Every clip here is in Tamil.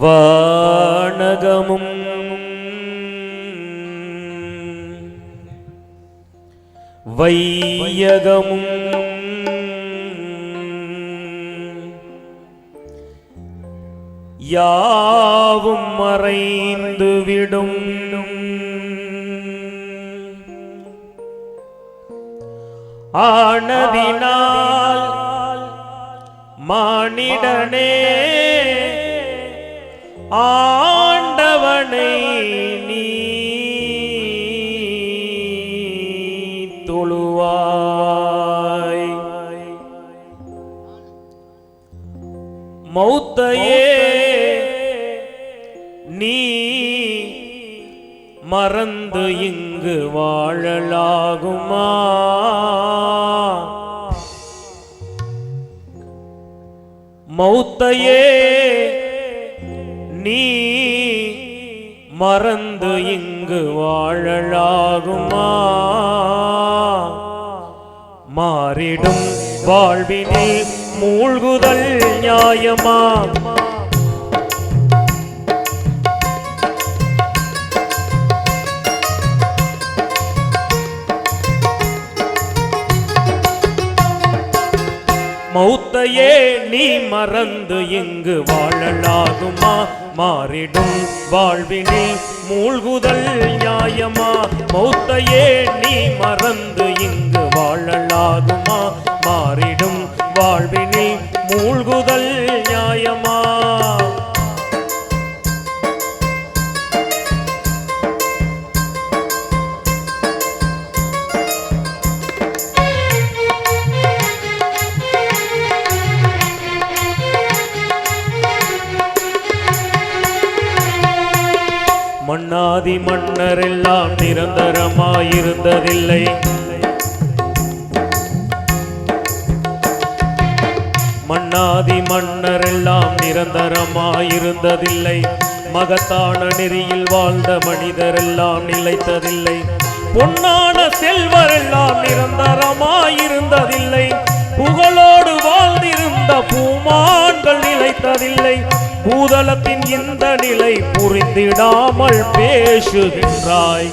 வானகமும். வையகமும். யாவும் மறைந்துவிடும். ஆனதினால் மானிடனே ஆண்டவனை நீ தொழுவாய். மௌத்தையே நீ மறந்து இங்கு வாழலாகுமா? மௌத்தையே நீ மறந்து இங்கு வாழலாகுமா? மாறிடும் வாழ்வினில் மூழ்குதல் நியாயமா? மௌத்தையே நீ மறந்து இங்கு வாழலாகுமா? மாறிடும் வாழ்வினில் மூழ்குதல் நியாயமா? மௌத்தையே நீ மறந்து இங்கு வாழலாகுமா மாறிடும் வாழ்வினில் மூழ்குதல் மன்னாதி மன்னரெல்லாம் நிரந்தரமாயிருந்ததில்லை. மன்னாதி மன்னரெல்லாம் நிரந்தரமாயிருந்ததில்லை. மகத்தான நெறியில் வாழ்ந்த மனிதரெல்லாம் நிலைத்ததில்லை. பொன்னான செல்வரெல்லாம் நிரந்தரமாயிருந்ததில்லை. புகழோடு வாழ்ந்திருந்த பூமா பூதலத்தின் இந்த நிலை புரிந்திடாமல் பேசுகின்றாய்.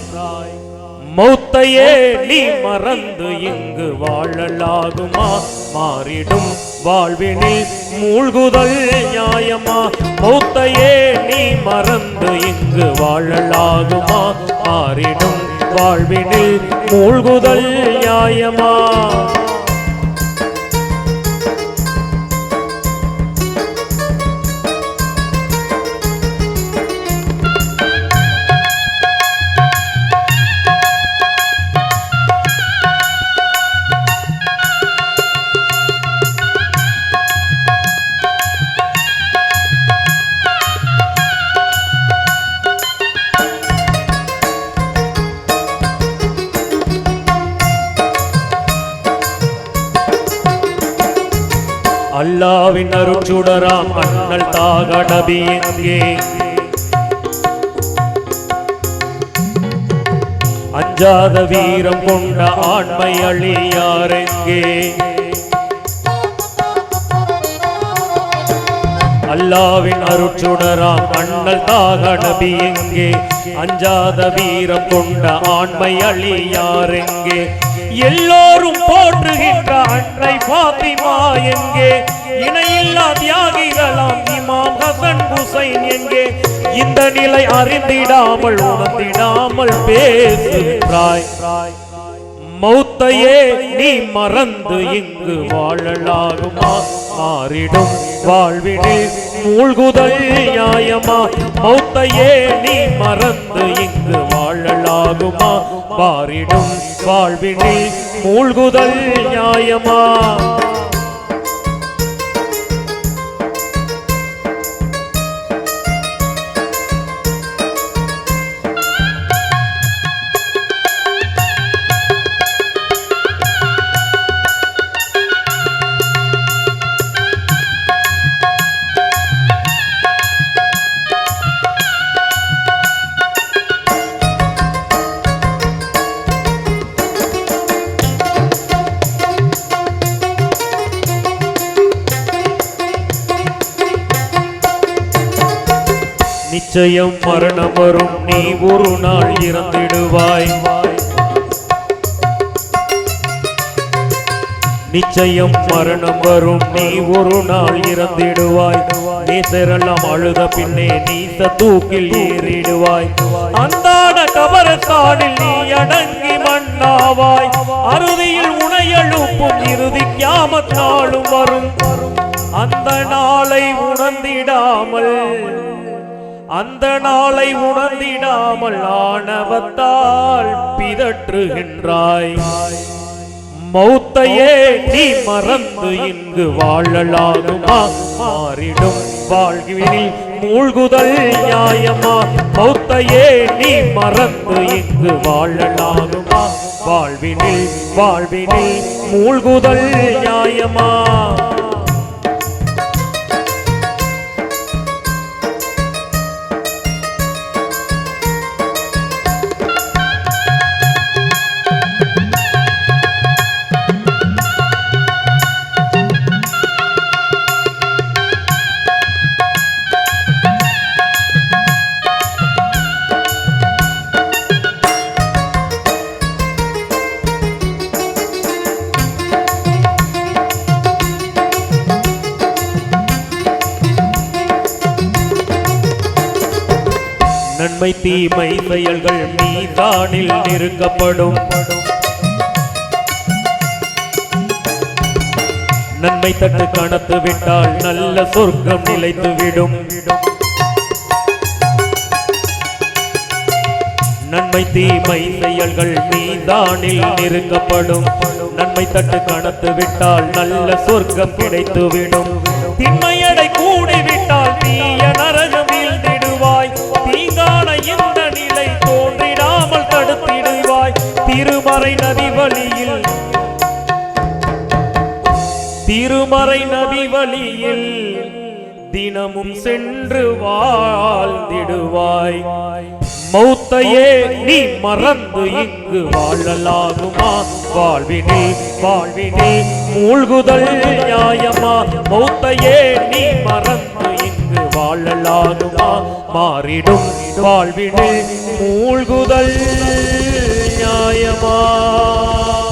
மௌத்தையே நீ மறந்து இங்கு வாழலாகுமா? மாறிடும் வாழ்வினில் மூழ்குதல் நியாயமா? மௌத்தையே நீ மறந்து இங்கு வாழலாகுமா? மாறிடும் வாழ்வினில் மூழ்குதல் நியாயமா? அல்லாவின் அருட்சுடராம் அண்ணல் தாகடபி எங்கே? அஞ்சாத வீரம் கொண்ட ஆண்மை அழியாரெங்கே அல்லாவின் அருட்சுடராம் அண்ணல் தாகடபி எங்கே? அஞ்சாத வீரம் கொண்ட ஆண்மை அழியாரெங்கே எல்லோரும் போற்றுகின்ற அன்னை பாத்திமா எங்கே? இணையில்லா தியாகிகளாம் இமாம் ஹசன் ஹுசைன் எங்கே? இந்த நிலை அறிந்திடாமல் உணர்ந்திடாமல் பேசுகிறாய். மௌத்தையே நீ மறந்து இங்கு வாழலாகுமா? மாறிடும் வாழ்வினில் மூழ்குதல் நியாயமா? மௌத்தையே நீ மறந்து இங்கு வாழலாகுமா? மாறிடும் வாழ்வினில் மூழ்குதல் நியாயமா? நிச்சயம் மரணம் வரும். நீ ஒரு நாள் இறந்திடுவாய். நிச்சயம் மரணம் வரும். நீ ஒரு நாள் இறந்திடுவாய். நேசரெல்லாம் அழுத பின்னே நீச தூக்கில் ஏறிடுவாய். அந்தாட கபரஸ்தானில் நீ அடங்கி மண்ணாவாய். அறுதியில் உனையழுப்பும் இறுதி கியாமத் நாளும் வரும். அந்த நாளை உணர்ந்திடாமல் அந்த நாளை உணர்ந்திடாமல் ஆணவத்தால் பிதற்றுகின்றாய். மௌத்தையே நீ மறந்து இங்கு வாழலாகுமா? மாறிடும் வாழ்வினில் மூழ்குதல் நியாயமா? மௌத்தையே நீ மறந்து இங்கு வாழலாகுமா? வாழ்வினில் வாழ்வினில் மூழ்குதல் நியாயமா? நன்மை தீமை செயல்கள் மீதானில் நெருக்கப்படும் நன்மை தட்டு கணத்து விட்டால் நல்ல சொர்க்கம் நிலைத்து விடும். நன்மை தீமை செயல்கள் மீதானில் நெருக்கப்படும் நன்மை தட்டு கணத்து விட்டால் நல்ல சொர்க்கம் கிடைத்து விடும் திருமறை நபி வழியில். திருமறை நபி வழியில் தினமும் சென்று வாழ்ந்திடுவாய். மௌத்தையே நீ மறந்து இங்கு வாழலாகுமா? வாழ்வினே வாழ்வினே மூழ்குதல் நியாயமா? மௌத்தையே நீ மறந்து இங்கு வாழலாகுமா? மாறிடும் வாழ்வினே மூழ்குதல் দয়াময়